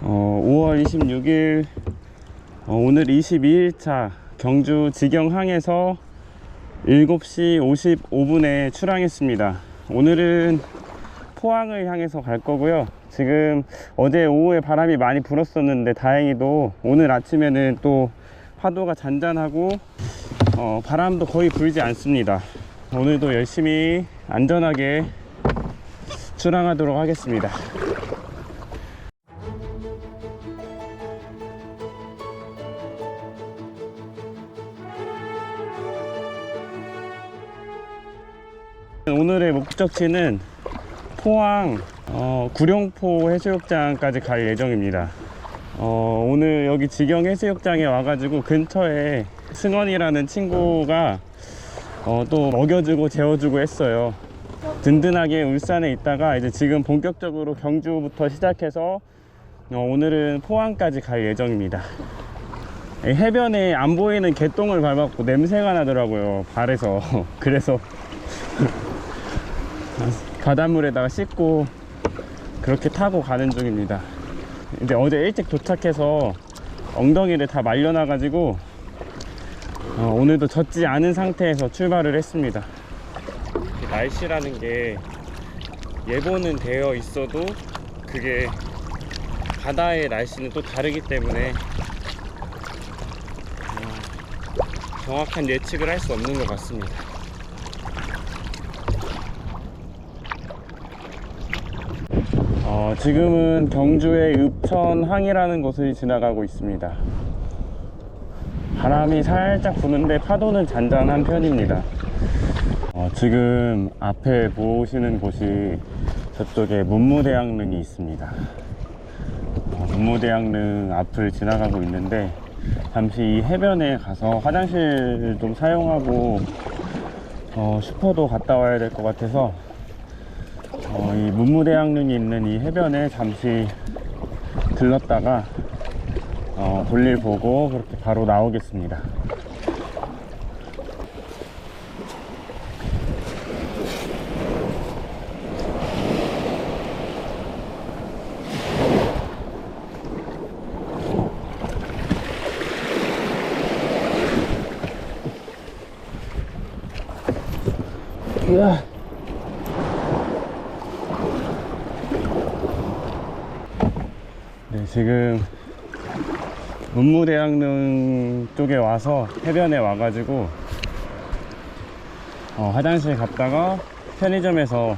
어, 5월 26일 어, 오늘 22일차 경주 지경항에서 7시 55분에 출항했습니다. 오늘은 포항을 향해서 갈 거고요. 지금 어제 오후에 바람이 많이 불었었는데 다행히도 오늘 아침에는 또 파도가 잔잔하고 어, 바람도 거의 불지 않습니다. 오늘도 열심히 안전하게 출항하도록 하겠습니다. 오늘의 목적지는 포항 어, 구룡포 해수욕장까지 갈 예정입니다. 어, 오늘 여기 지경 해수욕장에 와가지고 근처에 승원이라는 친구가 어, 또 먹여주고 재워주고 했어요. 든든하게 울산에 있다가 이제 지금 본격적으로 경주부터 시작해서 어, 오늘은 포항까지 갈 예정입니다. 이 해변에 안 보이는 개똥을 밟았고 냄새가 나더라고요 발에서 그래서 바닷물에다가 씻고 그렇게 타고 가는 중입니다. 이제 어제 일찍 도착해서 엉덩이를 다 말려놔 가지고 어, 오늘도 젖지 않은 상태에서 출발을 했습니다. 날씨라는 게 예보는 되어 있어도 그게 바다의 날씨는 또 다르기 때문에 어, 정확한 예측을 할 수 없는 것 같습니다. 어, 지금은 경주의 읍천항이라는 곳을 지나가고 있습니다. 바람이 살짝 부는데 파도는 잔잔한 편입니다. 어, 지금 앞에 보시는 곳이 저쪽에 문무대양릉이 있습니다. 어, 문무대양릉 앞을 지나가고 있는데 잠시 이 해변에 가서 화장실 좀 사용하고 어, 슈퍼도 갔다 와야 될 것 같아서 어, 이 문무대양릉이 있는 이 해변에 잠시 들렀다가 어, 볼일 보고 그렇게 바로 나오겠습니다. 으아. 지금 문무대양릉 쪽에 와서 해변에 와가지고 어, 화장실 갔다가 편의점에서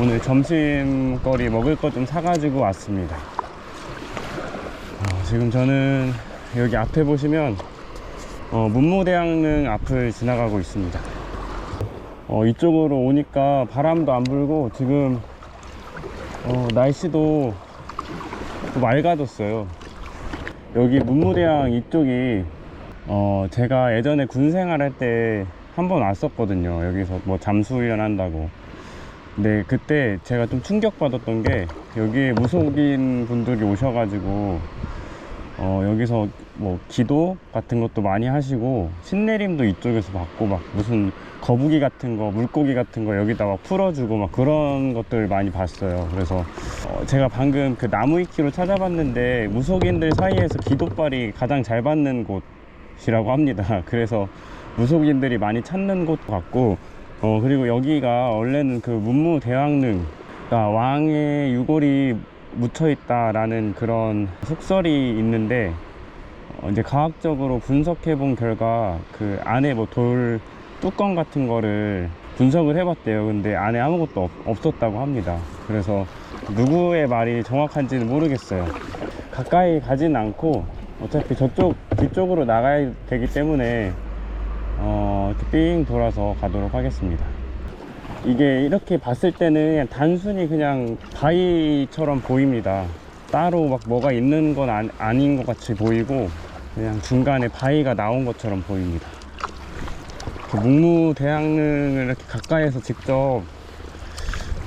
오늘 점심거리 먹을 것 좀 사가지고 왔습니다. 어, 지금 저는 여기 앞에 보시면 어, 문무대양릉 앞을 지나가고 있습니다. 어, 이쪽으로 오니까 바람도 안 불고 지금 어, 날씨도 또 맑아졌어요. 여기 문무대항 이쪽이 어 제가 예전에 군 생활할 때 한 번 왔었거든요. 여기서 뭐 잠수 훈련 한다고. 근데 그때 제가 좀 충격받았던 게 여기에 무속인 분들이 오셔가지고 어 여기서 뭐 기도 같은 것도 많이 하시고 신내림도 이쪽에서 받고 막 무슨 거북이 같은 거 물고기 같은 거 여기다 막 풀어주고 막 그런 것들 많이 봤어요. 그래서 어, 제가 방금 그 나무 위키로 찾아봤는데 무속인들 사이에서 기도빨이 가장 잘 받는 곳이라고 합니다. 그래서 무속인들이 많이 찾는 곳 같고 어 그리고 여기가 원래는 그 문무대왕릉 그러니까 왕의 유골이 묻혀 있다라는 그런 속설이 있는데 어, 이제 과학적으로 분석해 본 결과 그 안에 뭐 돌 뚜껑 같은 거를 분석을 해봤대요. 근데 안에 아무것도 없, 없었다고 합니다. 그래서 누구의 말이 정확한지는 모르겠어요. 가까이 가진 않고 어차피 저쪽 뒤쪽으로 나가야 되기 때문에 어, 이렇게 삥 돌아서 가도록 하겠습니다. 이게 이렇게 봤을 때는 단순히 그냥 바위처럼 보입니다. 따로 막 뭐가 있는 건 아, 아닌 것 같이 보이고 그냥 중간에 바위가 나온 것처럼 보입니다. 이렇게 묵무대양릉을 이렇게 가까이에서 직접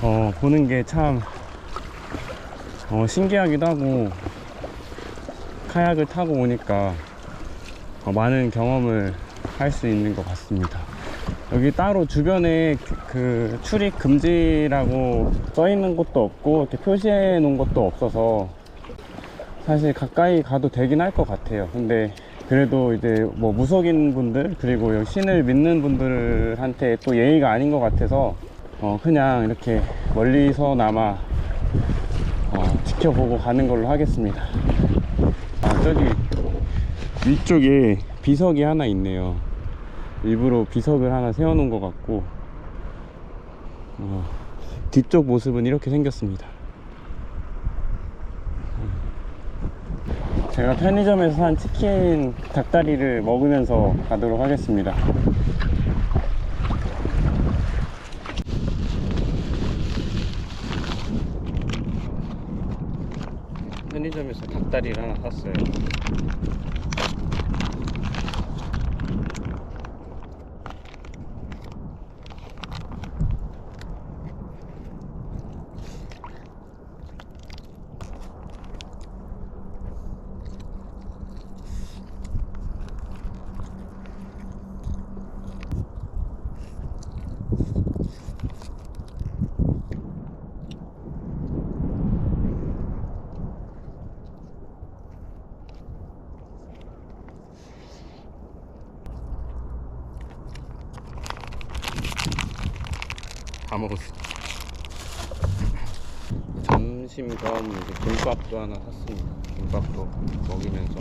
어, 보는 게참 어, 신기하기도 하고 카약을 타고 오니까 어, 많은 경험을 할 수 있는 것 같습니다. 여기 따로 주변에 그- 그 출입 금지라고 써 있는 곳도 없고 이렇게 표시해 놓은 것도 없어서 사실 가까이 가도 되긴 할 것 같아요. 근데 그래도 이제 뭐 무속인 분들 그리고 여기 신을 믿는 분들한테 또 예의가 아닌 것 같아서 어 그냥 이렇게 멀리서나마 어 지켜보고 가는 걸로 하겠습니다. 아 저기 위쪽에 비석이 하나 있네요. 일부러 비석을 하나 세워놓은 것 같고 어, 뒤쪽 모습은 이렇게 생겼습니다. 제가 편의점에서 산 치킨 닭다리를 먹으면서 가도록 하겠습니다. 편의점에서 닭다리를 하나 샀어요. 다 먹었어. 점심 겸 이제 김밥도 하나 샀습니다. 김밥도 먹이면서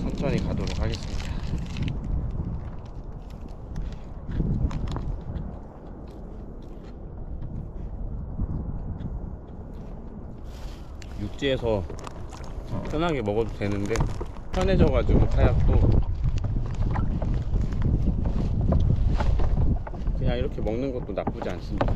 천천히 가도록 하겠습니다. 육지에서 편하게 먹어도 되는데 편해져가지고 카약도 그냥 이렇게 먹는 것도 나쁘지 않습니다.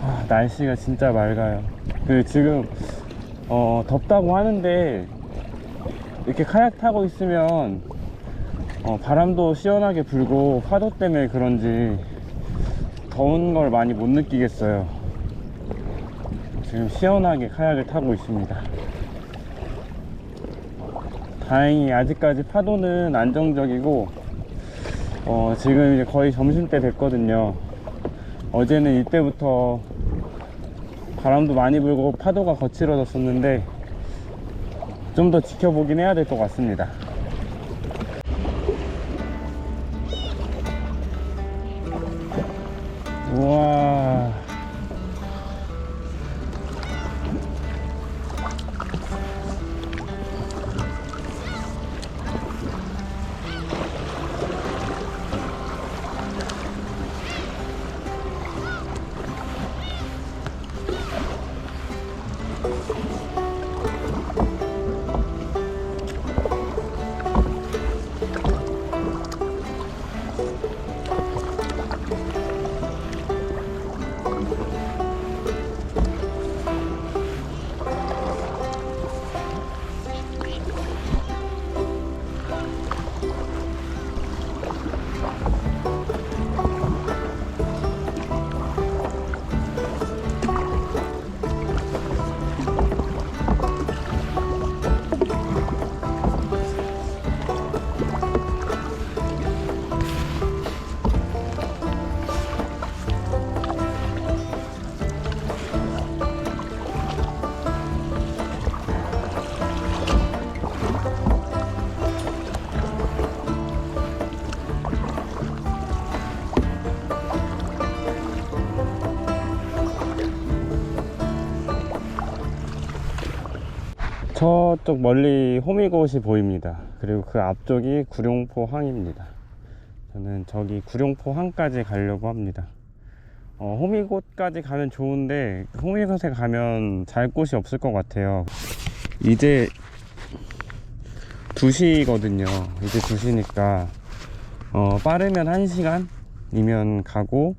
아, 날씨가 진짜 맑아요. 그 지금 어, 덥다고 하는데 이렇게 카약 타고 있으면 어, 바람도 시원하게 불고 파도 때문에 그런지 더운 걸 많이 못 느끼겠어요. 지금 시원하게 카약을 타고 있습니다. 다행히 아직까지 파도는 안정적이고 어, 지금 이제 거의 점심때 됐거든요. 어제는 이때부터 바람도 많이 불고 파도가 거칠어졌었는데 좀 더 지켜보긴 해야 될 것 같습니다. 우와. 저쪽 멀리 호미곶이 보입니다. 그리고 그 앞쪽이 구룡포 항입니다. 저는 저기 구룡포 항까지 가려고 합니다. 어, 호미곶까지 가면 좋은데 호미곶에 가면 잘 곳이 없을 것 같아요. 이제 2시거든요. 이제 2시니까 어, 빠르면 1시간이면 가고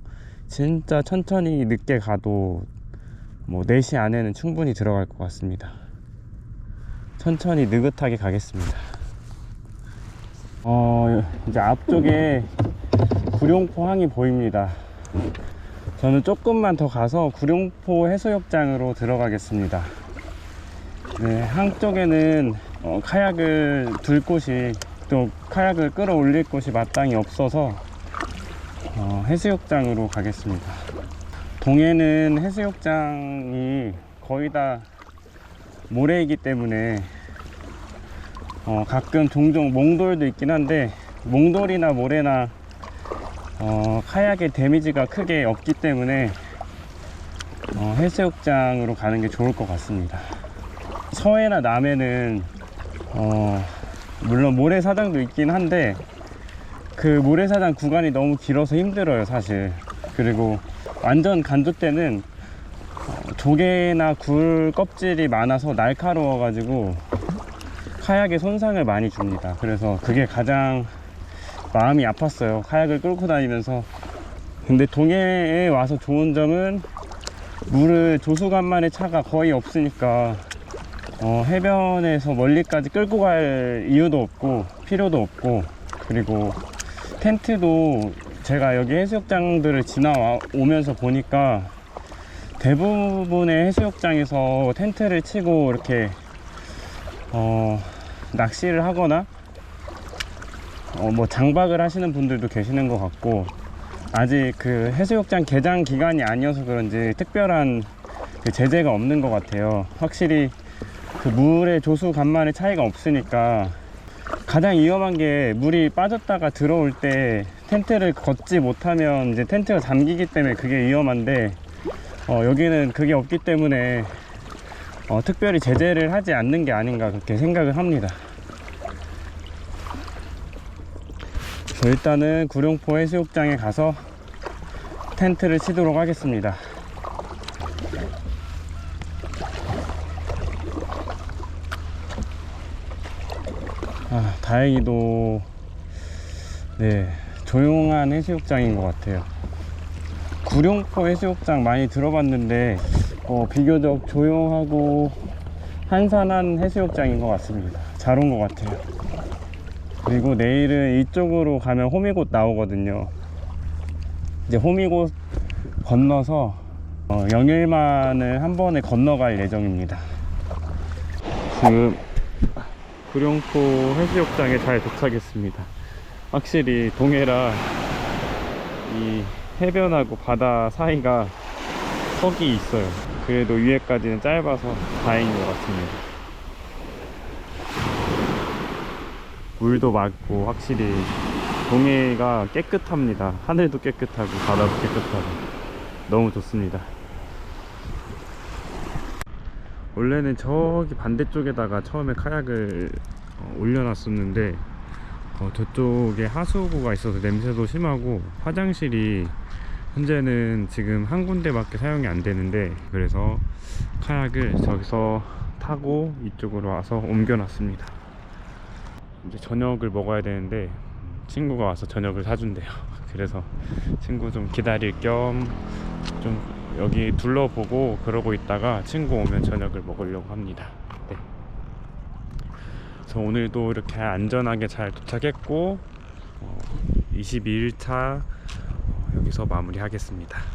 진짜 천천히 늦게 가도 뭐 4시 안에는 충분히 들어갈 것 같습니다. 천천히 느긋하게 가겠습니다. 어, 이제 앞쪽에 구룡포 항이 보입니다. 저는 조금만 더 가서 구룡포 해수욕장으로 들어가겠습니다. 네, 항 쪽에는 어, 카약을 둘 곳이 또 카약을 끌어올릴 곳이 마땅히 없어서 어, 해수욕장으로 가겠습니다. 동해는 해수욕장이 거의 다 모래이기 때문에 어, 가끔 종종 몽돌도 있긴 한데 몽돌이나 모래나 어, 카약의 데미지가 크게 없기 때문에 어, 해수욕장으로 가는 게 좋을 것 같습니다. 서해나 남해는 어, 물론 모래사장도 있긴 한데 그 모래사장 구간이 너무 길어서 힘들어요 사실 그리고 완전 간조 때는 어, 조개나 굴 껍질이 많아서 날카로워 가지고 카약에 손상을 많이 줍니다. 그래서 그게 가장 마음이 아팠어요. 카약을 끌고 다니면서. 근데 동해에 와서 좋은 점은 물을 조수간만의 차가 거의 없으니까 어, 해변에서 멀리까지 끌고 갈 이유도 없고 필요도 없고 그리고 텐트도 제가 여기 해수욕장들을 지나오면서 보니까 대부분의 해수욕장에서 텐트를 치고 이렇게 어, 낚시를 하거나 어, 뭐 장박을 하시는 분들도 계시는 것 같고 아직 그 해수욕장 개장 기간이 아니어서 그런지 특별한 그 제재가 없는 것 같아요. 확실히 그 물의 조수 간만의 차이가 없으니까 가장 위험한 게 물이 빠졌다가 들어올 때 텐트를 걷지 못하면 이제 텐트가 잠기기 때문에 그게 위험한데 어, 여기는 그게 없기 때문에 어, 특별히 제재를 하지 않는 게 아닌가 그렇게 생각을 합니다. 일단은 구룡포 해수욕장에 가서 텐트를 치도록 하겠습니다. 아, 다행히도 네 조용한 해수욕장인 것 같아요. 구룡포 해수욕장 많이 들어봤는데 어, 비교적 조용하고 한산한 해수욕장인 것 같습니다. 잘 온 것 같아요. 그리고 내일은 이쪽으로 가면 호미곶 나오거든요. 이제 호미곶 건너서 어, 영일만을 한 번에 건너갈 예정입니다. 지금 구룡포 해수욕장에 잘 도착했습니다. 확실히 동해라 이 해변하고 바다 사이가 턱이 있어요. 그래도 위에까지는 짧아서 다행인 것 같습니다. 물도 맑고 확실히 동해가 깨끗합니다. 하늘도 깨끗하고 바다도 깨끗하고 너무 좋습니다. 원래는 저기 반대쪽에다가 처음에 카약을 어, 올려놨었는데 어, 저쪽에 하수구가 있어서 냄새도 심하고 화장실이 현재는 지금 한 군데밖에 사용이 안 되는데 그래서 카약을 저기서 타고 이쪽으로 와서 옮겨놨습니다. 이제 저녁을 먹어야 되는데 친구가 와서 저녁을 사준대요. 그래서 친구 좀 기다릴 겸 좀 여기 둘러보고 그러고 있다가 친구 오면 저녁을 먹으려고 합니다. 네. 그래서 오늘도 이렇게 안전하게 잘 도착했고 어, 22일차 여기서 마무리하겠습니다.